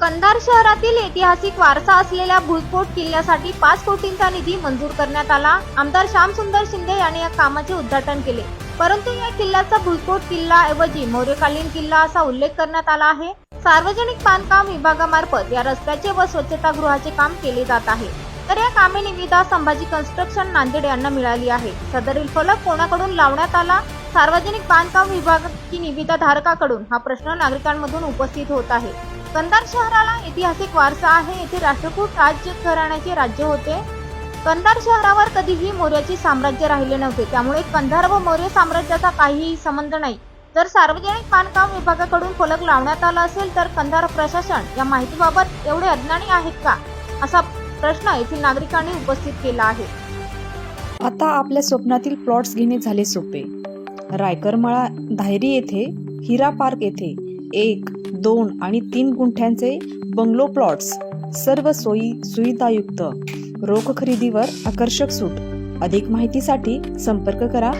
कंधार शहरातील ऐतिहासिक वारसा असलेल्या भुजकोट किल्ल्यासाठी पाच कोटींचा निधी मंजूर करण्यात आला. आमदार श्यामसुंदर शिंदे यांनी या कामाचे उद्घाटन केले. परंतु या किल्ल्याचा भुजकोट किल्ला ऐवजी मौर्यकालीन किल्ला असा उल्लेख करण्यात आला आहे. सार्वजनिक बांधकाम विभागामार्फत या रस्त्याचे व स्वच्छतागृहाचे काम केले जात आहे. तर या कामे निविदा संभाजी कन्स्ट्रक्शन नांदेड यांना मिळाली आहे. सदरील फलक कोणाकडून लावण्यात आला? सार्वजनिक बांधकाम विभाग की निविदा धारकाकडून हा प्रश्न नागरिकांमधून उपस्थित होत आहे. कंधार शहराला ऐतिहासिक वारसा आहे. येथे राष्ट्रकूट राज्य घराण्याचे राज्य होते. कंधार शहरावर कधीही मौर्याचे साम्राज्य राहिले नव्हते. त्यामुळे कंधार व मौर्य साम्राज्याचा काहीही संबंध नाही. जर सार्वजनिक बांधकाम विभागाकडून फलक लावण्यात आला असेल तर कंधार प्रशासन या माहितीबाबत एवढे अज्ञानी आहेत का? असा प्रश्न येथील नागरिकांनी उपस्थित केला आहे. आता आपल्या स्वप्नातील प्लॉट्स घेणे झाले सोपे. रायकरमळा धायरी येथे हिरा पार्क येथे एक दोन आणि तीन गुंठ्यांचे बंगलो प्लॉट्स सर्व सोयी सुविधायुक्त. रोख खरेदीवर आकर्षक सूट. अधिक माहितीसाठी संपर्क करा.